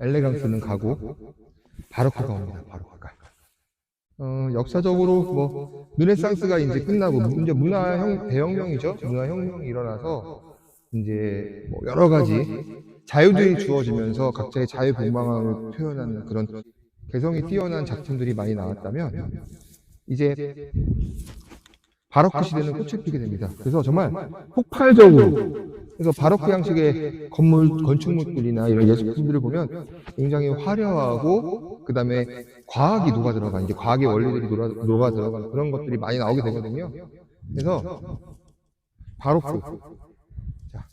엘레강스는 가고 바로크가 옵니다. 바로크가. 어, 역사적으로 뭐 르네상스가 이제 끝나고 이제 문화형 대혁명이죠. 문화혁명이 일어나서 이제 뭐 여러 가지 자유들이 주어지면서 각자의 자유분방함을 표현하는 그런 개성이 뛰어난 작품들이 많이 나왔다면 이제 바로크 시대는 꽃을 피게 됩니다. 그래서 정말 폭발적으로 그래서 바로크 양식의 건물 건축물들이나 이런 예술품들을 보면 굉장히 화려하고 그다음에 과학이 녹아 들어가 이제 과학의 원리들이 녹아, 녹아 들어가는 그런 것들이 많이 나오게 되거든요. 그래서 바로크 자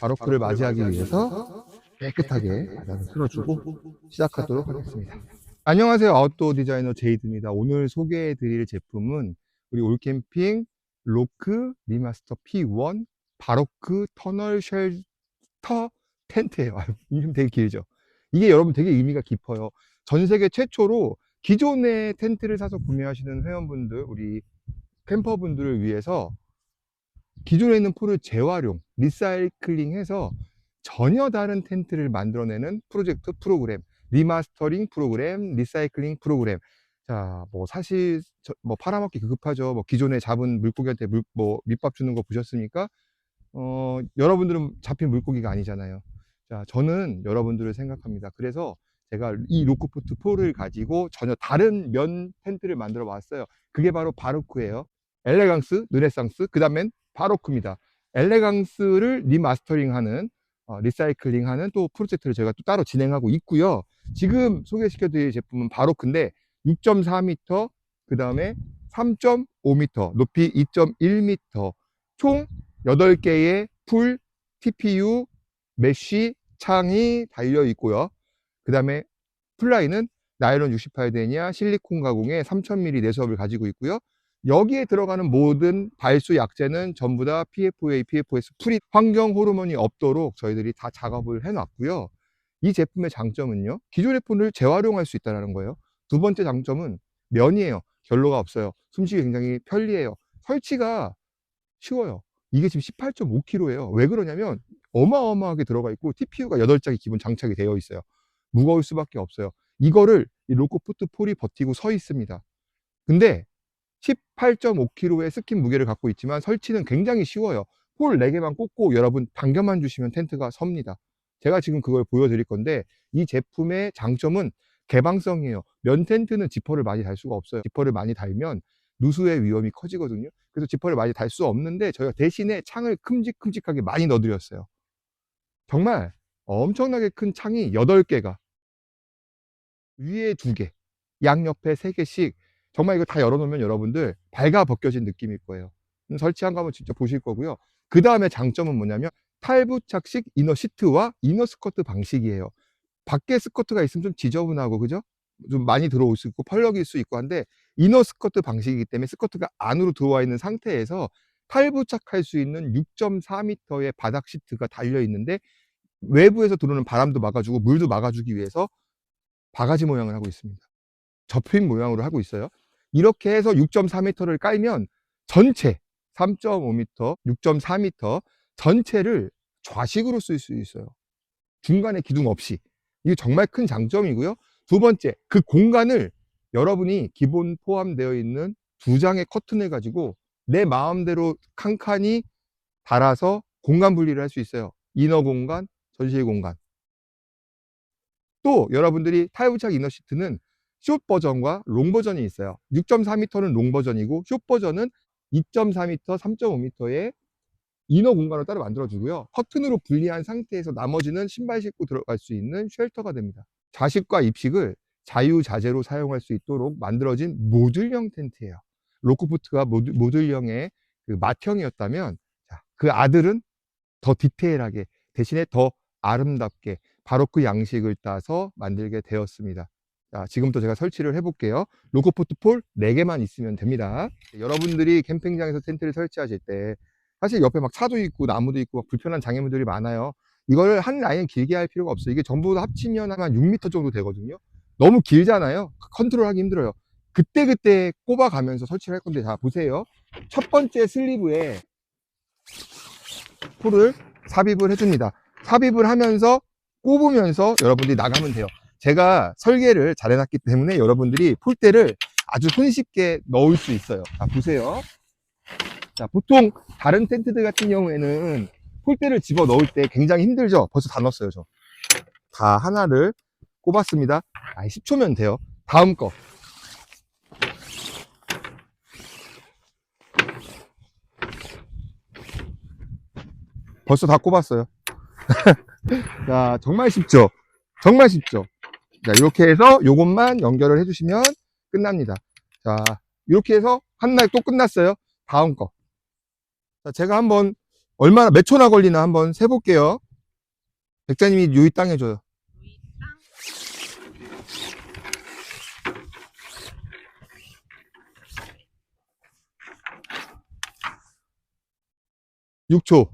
바로크를 맞이하기 위해서 깨끗하게 바닥을 틀어주고 시작하도록 하겠습니다. 안녕하세요. 아웃도어 디자이너 제이드입니다. 오늘 소개해 드릴 제품은 우리 올캠핑 로크 리마스터 P1 바로크 터널 쉘터 텐트예요. 이름 되게 길죠. 이게 여러분 되게 의미가 깊어요. 전 세계 최초로 기존의 텐트를 사서 구매하시는 회원분들, 우리 캠퍼분들을 위해서 기존에 있는 풀을 재활용, 리사이클링해서 전혀 다른 텐트를 만들어내는 프로젝트 프로그램, 리마스터링 프로그램, 리사이클링 프로그램. 자, 뭐 사실 저- 뭐 팔아먹기 급급하죠. 뭐 기존에 잡은 물고기한테 물, 뭐 밑밥 주는 거 보셨습니까? 어, 여러분들은 잡힌 물고기가 아니잖아요. 자, 저는 여러분들을 생각합니다. 그래서 제가 이 로크푸트 4를 가지고 전혀 다른 면 텐트를 만들어 봤어요. 그게 바로 바로크예요. 엘레강스, 르네상스, 그 다음엔 바로크입니다. 엘레강스를 리마스터링하는 어, 리사이클링하는 또 프로젝트를 제가 또 따로 진행하고 있고요. 지금 소개시켜 드릴 제품은 바로크인데 6.4m, 그 다음에 3.5m, 높이 2.1m, 총 8개의 풀, TPU, 메쉬, 창이 달려 있고요. 그 다음에 플라이는 나일론 68데니아 실리콘 가공의 3000mm 내수업을 가지고 있고요. 여기에 들어가는 모든 발수 약재는 전부 다 PFA, PFS 프리 환경 호르몬이 없도록 저희들이 다 작업을 해놨고요. 이 제품의 장점은요. 기존의 폰을 재활용할 수 있다는 거예요. 두 번째 장점은 면이에요. 결로가 없어요. 숨쉬기 굉장히 편리해요. 설치가 쉬워요. 이게 지금 18.5kg예요. 왜 그러냐면 어마어마하게 들어가 있고 TPU가 8장이 기본 장착이 되어 있어요. 무거울 수밖에 없어요. 이거를 이 로코푸트 폴이 버티고 서 있습니다. 근데 18.5kg의 스킨 무게를 갖고 있지만 설치는 굉장히 쉬워요. 폴 4개만 꽂고 여러분 당겨만 주시면 텐트가 섭니다. 제가 지금 그걸 보여드릴 건데 이 제품의 장점은 개방성이에요. 면 텐트는 지퍼를 많이 달 수가 없어요. 지퍼를 많이 달면 누수의 위험이 커지거든요. 그래서 지퍼를 많이 달 수 없는데 저희가 대신에 창을 큼직큼직하게 많이 넣어드렸어요. 정말 엄청나게 큰 창이 8개가 위에 2개, 양옆에 3개씩 정말 이거 다 열어놓으면 여러분들 발가 벗겨진 느낌일 거예요. 음, 설치한 거 한번 진짜 보실 거고요. 그 다음에 장점은 뭐냐면 탈부착식 이너 시트와 이너 스커트 방식이에요. 밖에 스커트가 있으면 좀 지저분하고 그죠? 좀 많이 들어올 수 있고 펄럭일 수 있고 한데 이너 스커트 방식이기 때문에 스커트가 안으로 들어와 있는 상태에서 탈부착할 수 있는 6.4m의 바닥 시트가 달려 있는데 외부에서 들어오는 바람도 막아주고 물도 막아주기 위해서 바가지 모양을 하고 있습니다. 접힌 모양으로 하고 있어요. 이렇게 해서 6.4m를 깔면 전체 3.5m, 6.4m 전체를 좌식으로 쓸 수 있어요. 중간에 기둥 없이. 이게 정말 큰 장점이고요. 두 번째, 그 공간을 여러분이 기본 포함되어 있는 두 장의 커튼을 가지고 내 마음대로 칸칸이 달아서 공간 분리를 할 수 있어요. 이너 공간, 전실 공간. 또 여러분들이 타이 부착 이너 시트는 숏 버전과 롱 버전이 있어요. 6.4m는 롱 버전이고 숏 버전은 2.4m, 3.5m의 이너 공간을 따로 만들어주고요. 커튼으로 분리한 상태에서 나머지는 신발 신고 들어갈 수 있는 쉘터가 됩니다. 좌식과 입식을 자유자재로 사용할 수 있도록 만들어진 모듈형 텐트예요. 로크푸트가 모듈, 모듈 형의 그 맏형이었다면 자, 그 아들은 더 디테일하게 대신에 더 아름답게 바로 그 양식을 따서 만들게 되었습니다. 자, 지금부터 제가 설치를 해볼게요. 로코포트 폴 4개만 있으면 됩니다. 여러분들이 캠핑장에서 텐트를 설치하실 때 사실 옆에 막 차도 있고 나무도 있고 막 불편한 장애물들이 많아요. 이걸 한 라인 길게 할 필요가 없어요. 이게 전부 다 합치면 한 6m 정도 되거든요. 너무 길잖아요. 컨트롤 하기 힘들어요. 그때그때 꼽아가면서 설치를 할 건데 자 보세요. 첫 번째 슬리브에 폴을 삽입을 해줍니다. 삽입을 하면서 꼽으면서 여러분들이 나가면 돼요. 제가 설계를 잘 해놨기 때문에 여러분들이 폴대를 아주 손쉽게 넣을 수 있어요. 자, 보세요. 자, 보통 다른 텐트들 같은 경우에는 폴대를 집어 넣을 때 굉장히 힘들죠? 벌써 다 넣었어요, 저. 다 하나를 꼽았습니다. 아, 10초면 돼요. 다음 거. 벌써 다 꼽았어요. 자, 정말 쉽죠? 정말 쉽죠? 자, 이렇게 해서 요것만 연결을 해주시면 끝납니다. 자, 이렇게 해서 한 날 또 끝났어요. 다음 거. 자, 제가 한번 얼마나 몇 초나 걸리나 한번 세볼게요. 백자님이 요이 땅 해줘요. 육초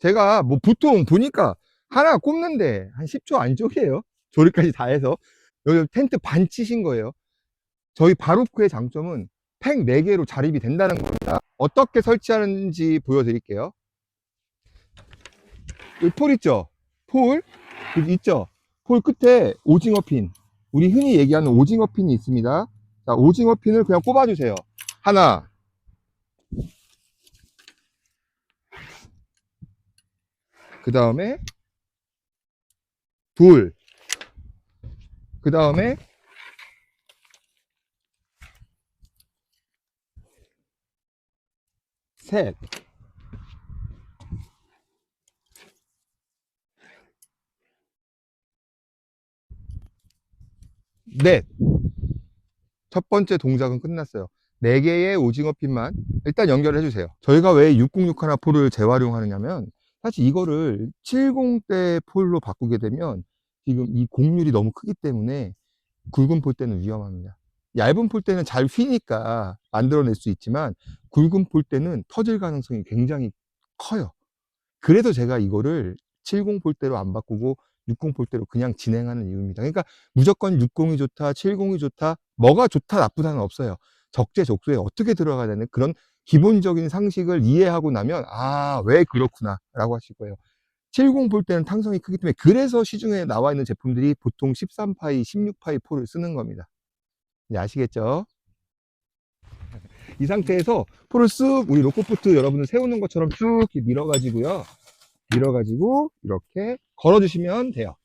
제가 뭐 보통 보니까 하나 꼽는데 한 10초 안쪽이에요. 조립까지 다 해서. 여기 텐트 반 치신 거예요. 저희 바로크의 장점은 팩 4개로 자립이 된다는 겁니다. 어떻게 설치하는지 보여드릴게요. 여기 폴 있죠? 폴 있죠? 폴 끝에 오징어 핀. 우리 흔히 얘기하는 오징어 핀이 있습니다. 자, 오징어 핀을 그냥 꼽아주세요. 하나, 그 다음에 둘, 그 다음에 셋, 넷. 첫 번째 동작은 끝났어요. 네 개의 오징어 핀만 일단 연결을 해주세요. 저희가 왜 606 하나 폴을 재활용하느냐면 사실 이거를 70대 폴로 바꾸게 되면 지금 이 곡률이 너무 크기 때문에 굵은 폴대는 위험합니다. 얇은 폴대는 잘 휘니까 만들어낼 수 있지만 굵은 폴대는 터질 가능성이 굉장히 커요. 그래서 제가 이거를 70 폴대로 안 바꾸고 60 폴대로 그냥 진행하는 이유입니다. 그러니까 무조건 60이 좋다, 70이 좋다, 뭐가 좋다, 나쁘다는 없어요. 적재적소에 어떻게 들어가야 되는 그런 기본적인 상식을 이해하고 나면 아, 왜 그렇구나 라고 하실 거예요. 70 볼 때는 탄성이 크기 때문에 그래서 시중에 나와 있는 제품들이 보통 13파이, 16파이 폴을 쓰는 겁니다. 이제 아시겠죠? 이 상태에서 폴을 쓱 우리 로코포트 여러분들 세우는 것처럼 쭉 이렇게 밀어가지고요. 밀어가지고 이렇게 걸어주시면 돼요.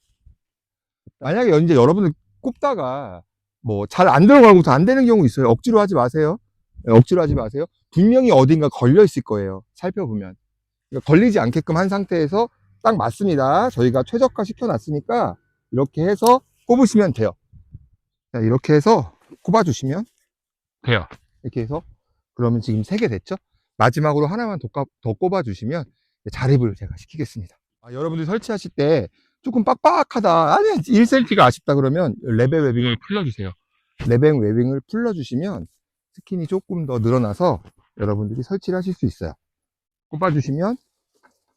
만약에 이제 여러분들 꼽다가 뭐 잘 안 들어가고 안 되는 경우 있어요. 억지로 하지 마세요. 네, 억지로 하지 마세요. 분명히 어딘가 걸려 있을 거예요. 살펴보면. 그러니까 걸리지 않게끔 한 상태에서 딱 맞습니다. 저희가 최적화 시켜놨으니까 이렇게 해서 꼽으시면 돼요. 자, 이렇게 해서 꼽아주시면 돼요. 이렇게 해서 그러면 지금 3개 됐죠? 마지막으로 하나만 더, 꼽- 더 꼽아주시면 자립을 제가 시키겠습니다. 아, 여러분들 설치하실 때 조금 빡빡하다. 아니, 1cm가 아쉽다 그러면 레벨 웨빙을 풀러주세요. 레벨 웨빙을 풀러주시면 스킨이 조금 더 늘어나서 여러분들이 설치를 하실 수 있어요. 꼽아주시면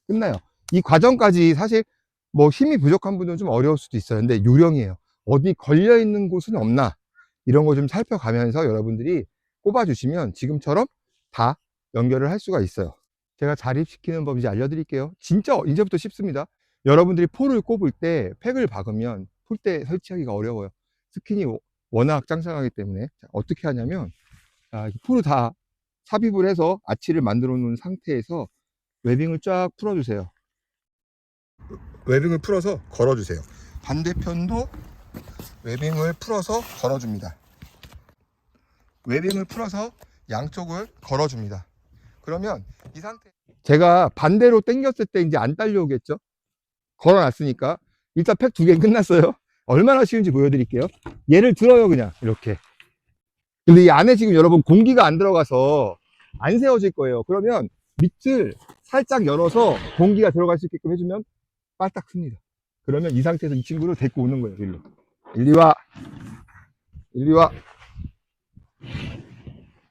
끝나요. 이 과정까지 사실 뭐 힘이 부족한 분들은 좀 어려울 수도 있어요. 근데 요령이에요. 어디 걸려 있는 곳은 없나 이런 거 좀 살펴가면서 여러분들이 꼽아주시면 지금처럼 다 연결을 할 수가 있어요. 제가 자립시키는 법 이제 알려드릴게요. 진짜 이제부터 쉽습니다. 여러분들이 폴을 꼽을 때 팩을 박으면 폴대 설치하기가 어려워요. 스킨이 워낙 짱짱하기 때문에 자, 어떻게 하냐면 자, 이렇게 폴을 다 삽입을 해서 아치를 만들어 놓은 상태에서 웨빙을 쫙 풀어주세요. 웨빙을 풀어서 걸어주세요. 반대편도 웨빙을 풀어서 걸어줍니다. 웨빙을 풀어서 양쪽을 걸어줍니다. 그러면 이 상태 제가 반대로 당겼을 때 이제 안 딸려오겠죠? 걸어놨으니까 일단 팩 두 개 끝났어요. 얼마나 쉬운지 보여드릴게요. 얘를 들어요 그냥 이렇게. 근데 이 안에 지금 여러분 공기가 안 들어가서 안 세워질 거예요. 그러면 밑을 살짝 열어서 공기가 들어갈 수 있게끔 해주면 빨딱 씁니다. 그러면 이 상태에서 이 친구를 데리고 오는 거예요. 일로. 일리 와. 일리 와.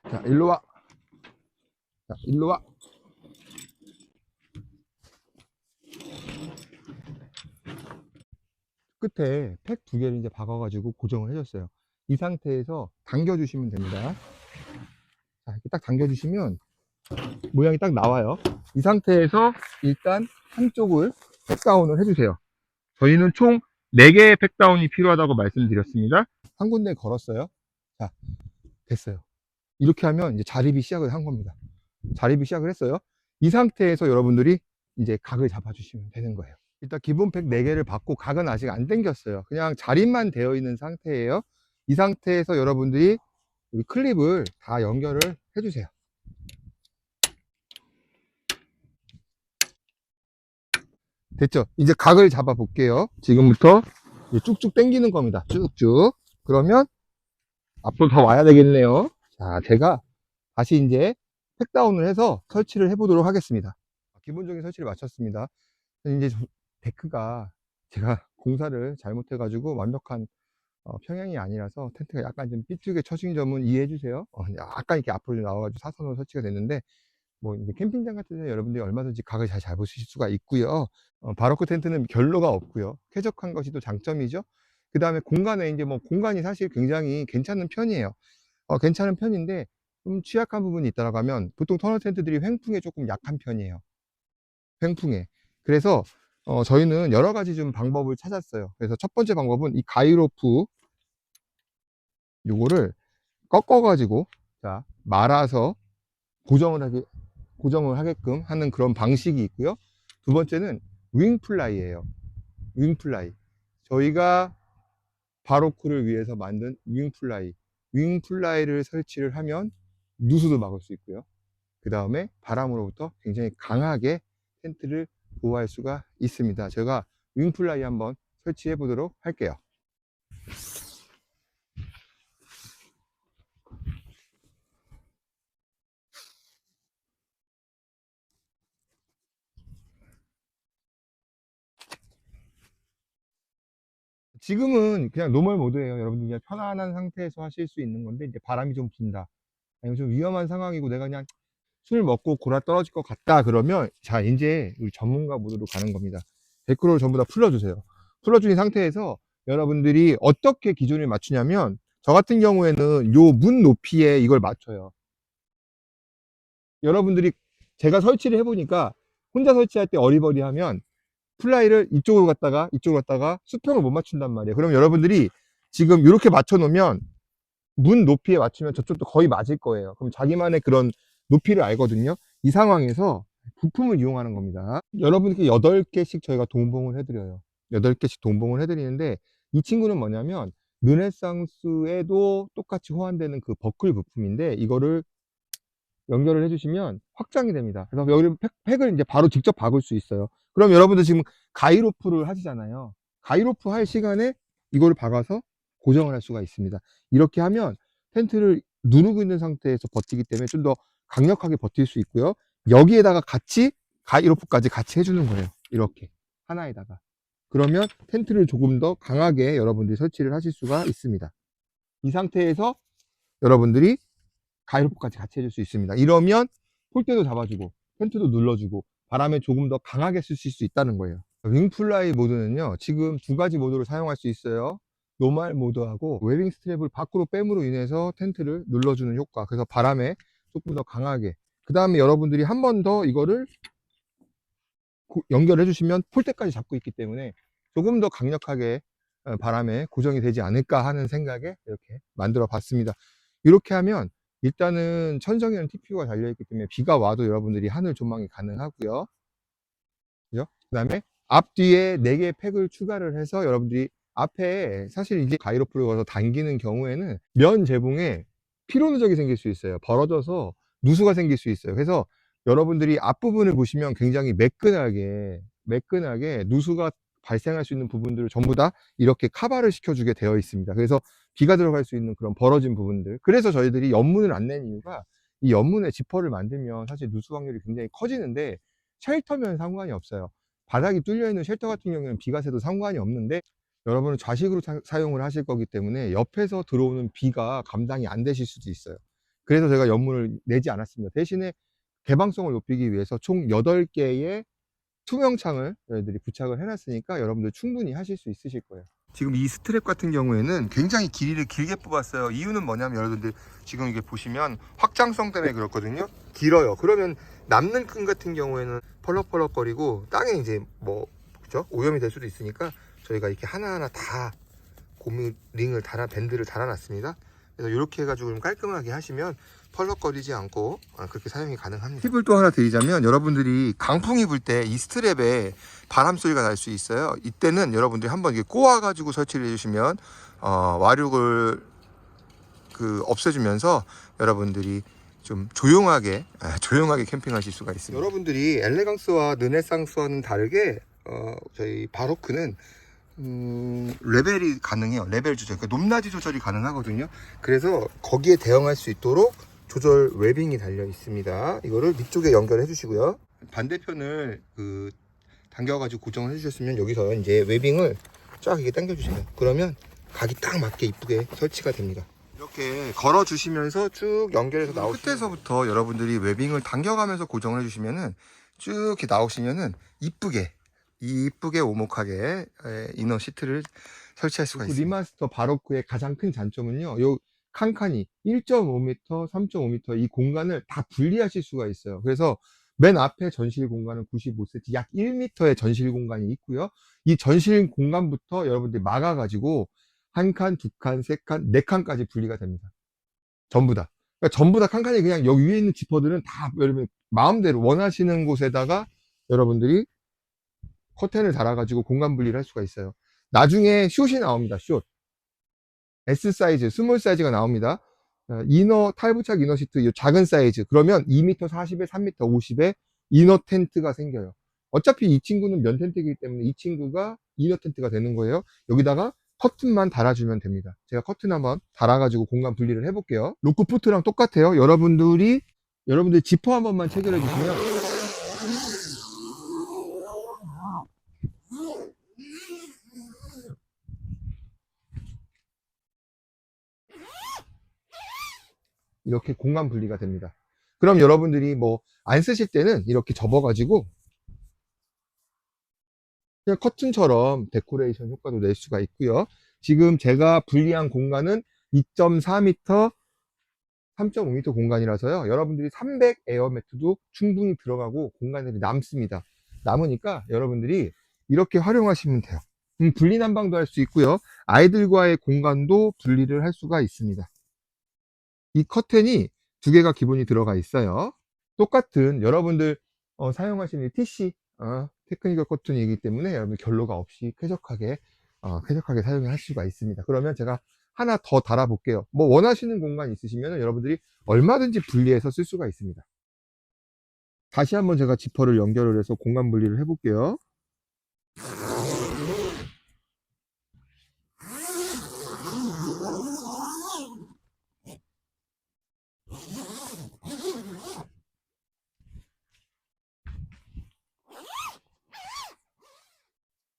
자, 일로 와. 자, 일로 와. 끝에 팩 두 개를 이제 박아가지고 고정을 해줬어요. 이 상태에서 당겨주시면 됩니다. 자, 이렇게 딱 당겨주시면 모양이 딱 나와요. 이 상태에서 일단 한쪽을 팩다운을 해주세요. 저희는 총 4개의 팩다운이 필요하다고 말씀드렸습니다. 한 군데 걸었어요. 자, 됐어요. 이렇게 하면 이제 자립이 시작을 한 겁니다. 자립이 시작을 했어요. 이 상태에서 여러분들이 이제 각을 잡아주시면 되는 거예요. 일단 기본 팩 4개를 받고 각은 아직 안 당겼어요. 그냥 자립만 되어 있는 상태예요. 이 상태에서 여러분들이 이 클립을 다 연결을 해주세요. 됐죠? 이제 각을 잡아 볼게요. 지금부터 쭉쭉 당기는 겁니다. 쭉쭉. 그러면 앞으로 더 와야 되겠네요. 자, 제가 다시 이제 팩다운을 해서 설치를 해보도록 하겠습니다. 기본적인 설치를 마쳤습니다. 이제 저- 데크가 제가 공사를 잘못해가지고 완벽한 어, 평양이 아니라서 텐트가 약간 좀 삐뚤게 쳐진 점은 이해해 주세요. 어, 약간 이렇게 앞으로 나와가지고 사선으로 설치가 됐는데 뭐 캠핑장 같은 데 여러분들이 얼마든지 각을 잘 잡으실 수가 있고요. 어, 바로크 텐트는 결로가 없고요. 쾌적한 것이 또 장점이죠. 그 다음에 공간에 이제 뭐 공간이 사실 굉장히 괜찮은 편이에요. 어, 괜찮은 편인데 좀 취약한 부분이 있다라고 하면 보통 터널 텐트들이 횡풍에 조금 약한 편이에요. 횡풍에. 그래서 어, 저희는 여러 가지 좀 방법을 찾았어요. 그래서 첫 번째 방법은 이 가이로프 요거를 꺾어가지고 자 말아서 고정을 하게 고정을 하게끔 하는 그런 방식이 있고요. 두 번째는 윙플라이예요. 윙플라이. 저희가 바로크를 위해서 만든 윙플라이. 윙플라이를 설치를 하면 누수도 막을 수 있고요. 그 다음에 바람으로부터 굉장히 강하게 텐트를 보호할 수가 있습니다. 제가 윙플라이 한번 설치해 보도록 할게요. 지금은 그냥 노멀 모드예요. 여러분들 그냥 편안한 상태에서 하실 수 있는 건데 이제 바람이 좀 분다. 아니면 좀 위험한 상황이고 내가 그냥 술 먹고 골아 떨어질 것 같다 그러면 자 이제 우리 전문가 모드로 가는 겁니다. 데크로를 전부 다 풀어주세요. 풀어준 상태에서 여러분들이 어떻게 기준을 맞추냐면 저 같은 경우에는 요 문 높이에 이걸 맞춰요. 여러분들이 제가 설치를 해보니까 혼자 설치할 때 어리버리하면 플라이를 이쪽으로 갔다가 이쪽으로 갔다가 수평을 못 맞춘단 말이에요. 그럼 여러분들이 지금 이렇게 맞춰 놓으면 문 높이에 맞추면 저쪽도 거의 맞을 거예요. 그럼 자기만의 그런 높이를 알거든요. 이 상황에서 부품을 이용하는 겁니다. 여러분께 8개씩 저희가 동봉을 해드려요. 8개씩 동봉을 해드리는데 이 친구는 뭐냐면 르네상스에도 똑같이 호환되는 그 버클 부품인데 이거를 연결을 해주시면 확장이 됩니다. 그래서 여기 팩, 팩을 이제 바로 직접 박을 수 있어요. 그럼 여러분들 지금 가이로프를 하시잖아요. 가이로프 할 시간에 이거를 박아서 고정을 할 수가 있습니다. 이렇게 하면 텐트를 누르고 있는 상태에서 버티기 때문에 좀 더 강력하게 버틸 수 있고요. 여기에다가 같이 가이로프까지 같이 해주는 거예요. 이렇게 하나에다가. 그러면 텐트를 조금 더 강하게 여러분들이 설치를 하실 수가 있습니다. 이 상태에서 여러분들이 가이로프까지 같이 해줄 수 있습니다. 이러면 폴대도 잡아주고 텐트도 눌러주고 바람에 조금 더 강하게 쓰실 수 있다는 거예요. 윙플라이 모드는요, 지금 두 가지 모드로 사용할 수 있어요. 노말 모드하고 웨빙 스트랩을 밖으로 뺨으로 인해서 텐트를 눌러주는 효과. 그래서 바람에 조금 더 강하게. 그 다음에 여러분들이 한 번 더 이거를 고- 연결해 주시면 폴대까지 잡고 있기 때문에 조금 더 강력하게 어, 바람에 고정이 되지 않을까 하는 생각에 이렇게 만들어 봤습니다. 이렇게 하면 일단은 천정에는 TPU가 달려있기 때문에 비가 와도 여러분들이 하늘 조망이 가능하고요. 그 다음에 앞뒤에 4개의 팩을 추가를 해서 여러분들이 앞에 사실 이게 가이로프를 걸어서 당기는 경우에는 면 재봉에 피로 누적이 생길 수 있어요. 벌어져서 누수가 생길 수 있어요. 그래서 여러분들이 앞부분을 보시면 굉장히 매끈하게 매끈하게 누수가 발생할 수 있는 부분들을 전부 다 이렇게 카바를 시켜주게 되어 있습니다. 그래서 비가 들어갈 수 있는 그런 벌어진 부분들. 그래서 저희들이 연문을 안 낸 이유가 이 연문에 지퍼를 만들면 사실 누수 확률이 굉장히 커지는데 쉘터면 상관이 없어요. 바닥이 뚫려 있는 쉘터 같은 경우에는 비가 새도 상관이 없는데 여러분은 좌식으로 사, 용을 하실 거기 때문에 옆에서 들어오는 비가 감당이 안 되실 수도 있어요. 그래서 제가 연문을 내지 않았습니다. 대신에 개방성을 높이기 위해서 총 8개의 투명창을 저희들이 부착을 해놨으니까 여러분들 충분히 하실 수 있으실 거예요. 지금 이 스트랩 같은 경우에는 굉장히 길이를 길게 뽑았어요. 이유는 뭐냐면 여러분들 지금 이게 보시면 확장성 때문에 그렇거든요. 길어요. 그러면 남는 끈 같은 경우에는 펄럭펄럭거리고 땅에 이제 뭐 그죠? 오염이 될 수도 있으니까 저희가 이렇게 하나하나 다 고무링을 달아 밴드를 달아놨습니다. 그래서 이렇게 해가지고 좀 깔끔하게 하시면 펄럭거리지 않고 아, 그렇게 사용이 가능합니다. 팁을 또 하나 드리자면 여러분들이 강풍이 불 때 이 스트랩에 바람 소리가 날 수 있어요. 이때는 여러분들이 한번 이게 꼬아가지고 설치를 해주시면 어, 와륙을 그 없애주면서 여러분들이 좀 조용하게 아, 조용하게 캠핑하실 수가 있습니다. 여러분들이 엘레강스와 르네상스와는 다르게 어, 저희 바로크는 음, 레벨이 가능해요. 레벨 조절. 그러니까 높낮이 조절이 가능하거든요. 그래서 거기에 대응할 수 있도록 조절 웨빙이 달려 있습니다. 이거를 밑쪽에 연결해 주시고요. 반대편을 그 당겨가지고 고정을 해주셨으면 여기서 이제 웨빙을 쫙 이렇게 당겨주세요. 그러면 각이 딱 맞게 이쁘게 설치가 됩니다. 이렇게 걸어 주시면서 쭉 연결해서 나오시면 끝에서부터 여러분들이 웨빙을 당겨가면서 고정을 해주시면은 쭉 이렇게 나오시면은 이쁘게 이쁘게 오목하게 에, 이너 시트를 설치할 수가 있습니다. 리마스터 바로크의 가장 큰 장점은요. 요 칸칸이 1.5m, 3.5m 이 공간을 다 분리하실 수가 있어요. 그래서 맨 앞에 전실 공간은 95cm, 약 1m의 전실 공간이 있고요. 이 전실 공간부터 여러분들이 막아가지고 한 칸, 두 칸, 세 칸, 네 칸까지 분리가 됩니다. 전부 다. 그러니까 전부 다 칸칸이 그냥 여기 위에 있는 지퍼들은 다 여러분 마음대로 원하시는 곳에다가 여러분들이 커튼을 달아가지고 공간 분리를 할 수가 있어요. 나중에 숏이 나옵니다. 숏. S 사이즈, 스몰 사이즈가 나옵니다. 어, 이너, 탈부착 이너 시트, 이 작은 사이즈. 그러면 2m 40에 3m 50에 이너 텐트가 생겨요. 어차피 이 친구는 면 텐트이기 때문에 이 친구가 이너 텐트가 되는 거예요. 여기다가 커튼만 달아주면 됩니다. 제가 커튼 한번 달아가지고 공간 분리를 해볼게요. 로크푸트랑 똑같아요. 여러분들이, 여러분들 지퍼 한 번만 체결해 주시면 이렇게 공간 분리가 됩니다. 그럼 여러분들이 뭐 안 쓰실 때는 이렇게 접어가지고 그냥 커튼처럼 데코레이션 효과도 낼 수가 있고요. 지금 제가 분리한 공간은 2.4m, 3.5m 공간이라서요. 여러분들이 300 에어매트도 충분히 들어가고 공간들이 남습니다. 남으니까 여러분들이 이렇게 활용하시면 돼요. 음, 분리 난방도 할 수 있고요. 아이들과의 공간도 분리를 할 수가 있습니다. 이 커튼이 두 개가 기본이 들어가 있어요. 똑같은 여러분들 어, 사용하시는 TC 어, 테크니컬 커튼이기 때문에 여러분 결로가 없이 쾌적하게 어, 쾌적하게 사용할 수가 있습니다. 그러면 제가 하나 더 달아 볼게요. 뭐 원하시는 공간 있으시면 여러분들이 얼마든지 분리해서 쓸 수가 있습니다. 다시 한번 제가 지퍼를 연결을 해서 공간 분리를 해 볼게요.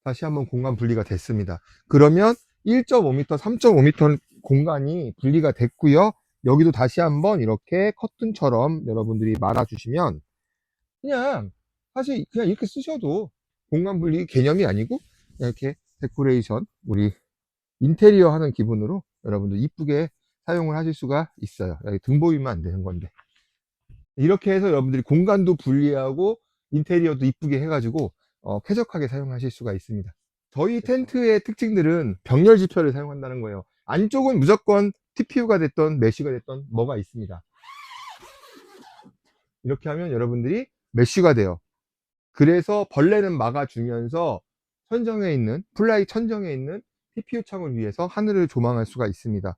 다시 한번 공간 분리가 됐습니다. 그러면 1.5m, 3.5m 공간이 분리가 됐고요. 여기도 다시 한번 이렇게 커튼처럼 여러분들이 말아주시면 그냥 사실 그냥 이렇게 쓰셔도 공간 분리 개념이 아니고 이렇게 데코레이션 우리 인테리어 하는 기분으로 여러분들 이쁘게 사용을 하실 수가 있어요. 등 보이면 안 되는 건데 이렇게 해서 여러분들이 공간도 분리하고 인테리어도 이쁘게 해가지고 어, 쾌적하게 사용하실 수가 있습니다. 저희 텐트의 특징들은 병렬 지표를 사용한다는 거예요. 안쪽은 무조건 TPU가 됐던 메쉬가 됐던 뭐가 있습니다. 이렇게 하면 여러분들이 메쉬가 돼요. 그래서 벌레는 막아주면서 천정에 있는 플라이 천정에 있는 TPU 창을 위해서 하늘을 조망할 수가 있습니다.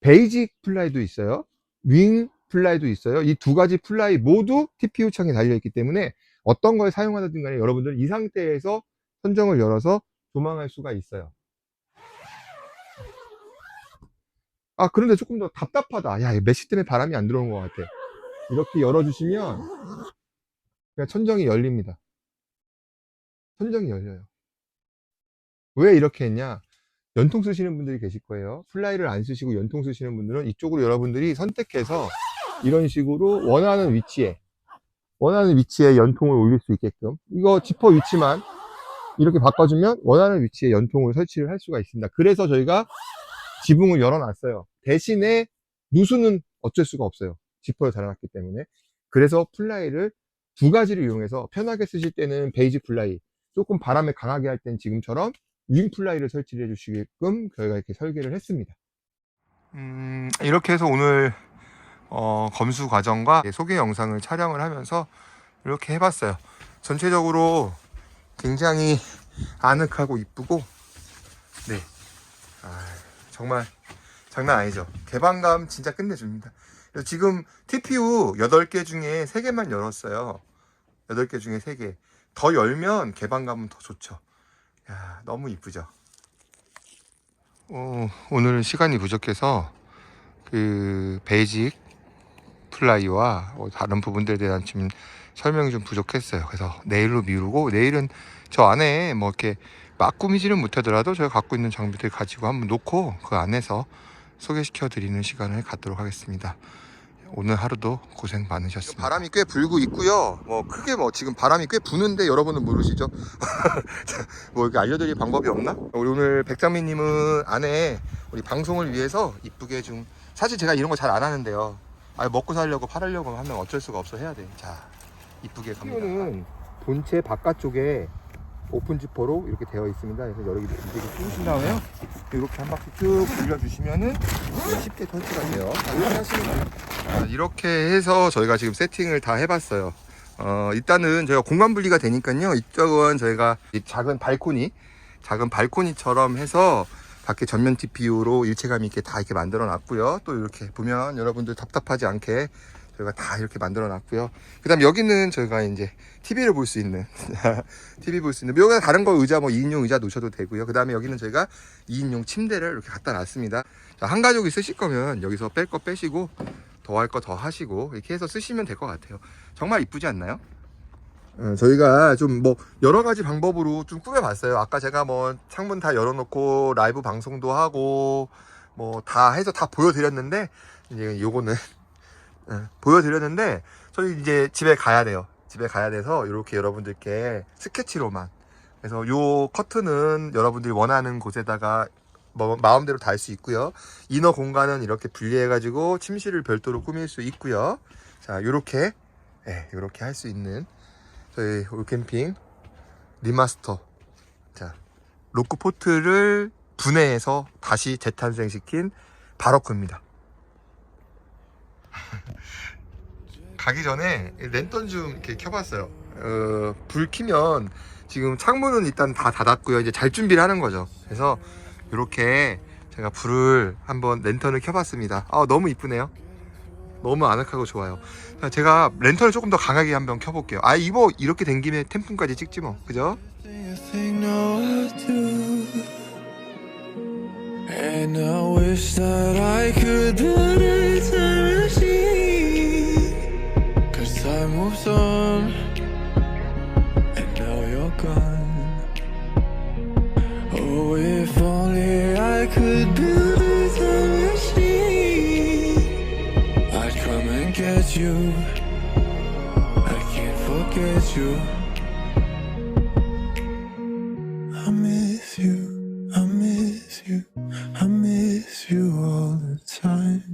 베이직 플라이도 있어요. 윙 플라이도 있어요. 이 두 가지 플라이 모두 TPU 창에 달려 있기 때문에 어떤 걸 사용하든 간에 여러분들 이 상태에서 선정을 열어서 조망할 수가 있어요. 아, 그런데 조금 더 답답하다. 야, 메시 때문에 바람이 안 들어오는 것 같아. 이렇게 열어주시면 그냥 천정이 열립니다. 천정이 열려요. 왜 이렇게 했냐? 연통 쓰시는 분들이 계실 거예요. 플라이를 안 쓰시고 연통 쓰시는 분들은 이쪽으로 여러분들이 선택해서 이런 식으로 원하는 위치에 원하는 위치에 연통을 올릴 수 있게끔 이거 지퍼 위치만 이렇게 바꿔주면 원하는 위치에 연통을 설치를 할 수가 있습니다. 그래서 저희가 지붕을 열어놨어요. 대신에 누수는 어쩔 수가 없어요. 지퍼를 달아놨기 때문에. 그래서 플라이를 두 가지를 이용해서 편하게 쓰실 때는 베이지 플라이, 조금 바람에 강하게 할 땐 지금처럼 윙 플라이를 설치를 해주시게끔 저희가 이렇게 설계를 했습니다. 음, 이렇게 해서 오늘 어, 검수 과정과 소개 영상을 촬영을 하면서 이렇게 해봤어요. 전체적으로 굉장히 아늑하고 이쁘고, 네. 아, 정말 장난 아니죠. 개방감 진짜 끝내줍니다. 지금 TPU 8개 중에 3개만 열었어요. 8개 중에 3개. 더 열면 개방감은 더 좋죠. 야, 너무 이쁘죠. 어, 오늘 시간이 부족해서 그 베이직 플라이와 뭐 다른 부분들에 대한 좀 설명이 좀 부족했어요. 그래서 내일로 미루고 내일은 저 안에 뭐 이렇게 막 꾸미지는 못하더라도 저희가 갖고 있는 장비들 가지고 한번 놓고 그 안에서 소개시켜 드리는 시간을 갖도록 하겠습니다. 오늘 하루도 고생 많으셨습니다. 바람이 꽤 불고 있고요. 뭐 크게 뭐 지금 바람이 꽤 부는데 여러분은 모르시죠? 뭐 이렇게 알려드릴 방법이 없나? 우리 오늘 백장미님은 안에 우리 방송을 위해서 이쁘게 좀 사실 제가 이런 거 잘 안 하는데요. 아 먹고 살려고 팔으려고 하면 어쩔 수가 없어 해야 돼. 자 이쁘게 갑니다. 는 본체 바깥쪽에 오픈 지퍼로 이렇게 되어 있습니다. 그래서 여러분이 이렇게 끼우신 다음에요. 이렇게 한 바퀴 쭉 돌려주시면은 쉽게 설치가 돼요. 자, 이렇게. 자, 이렇게 해서 저희가 지금 세팅을 다 해봤어요. 어, 일단은 저희가 공간 분리가 되니까요. 이쪽은 저희가 이 작은 발코니, 작은 발코니처럼 해서 밖에 전면 TPU로 일체감 있게 다 이렇게 만들어 놨고요. 또 이렇게 보면 여러분들 답답하지 않게 저희가 다 이렇게 만들어 놨고요. 그 다음 여기는 저희가 이제 TV를 볼 수 있는, TV 볼 수 있는, 여기가 다른 거 의자 뭐 2인용 의자 놓으셔도 되고요. 그 다음에 여기는 저희가 2인용 침대를 이렇게 갖다 놨습니다. 자, 한 가족이 쓰실 거면 여기서 뺄 거 빼시고 더 할 거 더 하시고 이렇게 해서 쓰시면 될 것 같아요. 정말 이쁘지 않나요? 어, 저희가 좀 뭐 여러 가지 방법으로 좀 꾸며봤어요. 아까 제가 뭐 창문 다 열어놓고 라이브 방송도 하고 뭐 다 해서 다 보여드렸는데 이제 요거는 어, 보여드렸는데 저희 이제 집에 가야 돼요. 집에 가야 돼서 이렇게 여러분들께 스케치로만 그래서 요 커튼은 여러분들이 원하는 곳에다가 뭐 마음대로 달 수 있고요. 이너 공간은 이렇게 분리해 가지고 침실을 별도로 꾸밀 수 있고요. 자, 요렇게 예, 요렇게 할 수 있는 저희 올캠핑 리마스터. 자 로크포트를 분해해서 다시 재탄생시킨 바로크입니다. 가기 전에 랜턴 좀 이렇게 켜봤어요. 어, 불 켜면 지금 창문은 일단 다 닫았고요. 이제 잘 준비를 하는 거죠. 그래서 이렇게 제가 불을 한번 랜턴을 켜봤습니다. 아 너무 이쁘네요 너무 아늑하고 좋아요. 자, 제가 랜턴을 조금 더 강하게 한번 켜볼게요. 아, 이거 이렇게 된 김에 템품까지 찍지 뭐. 그죠? You I miss you, I miss you, I miss you all the time.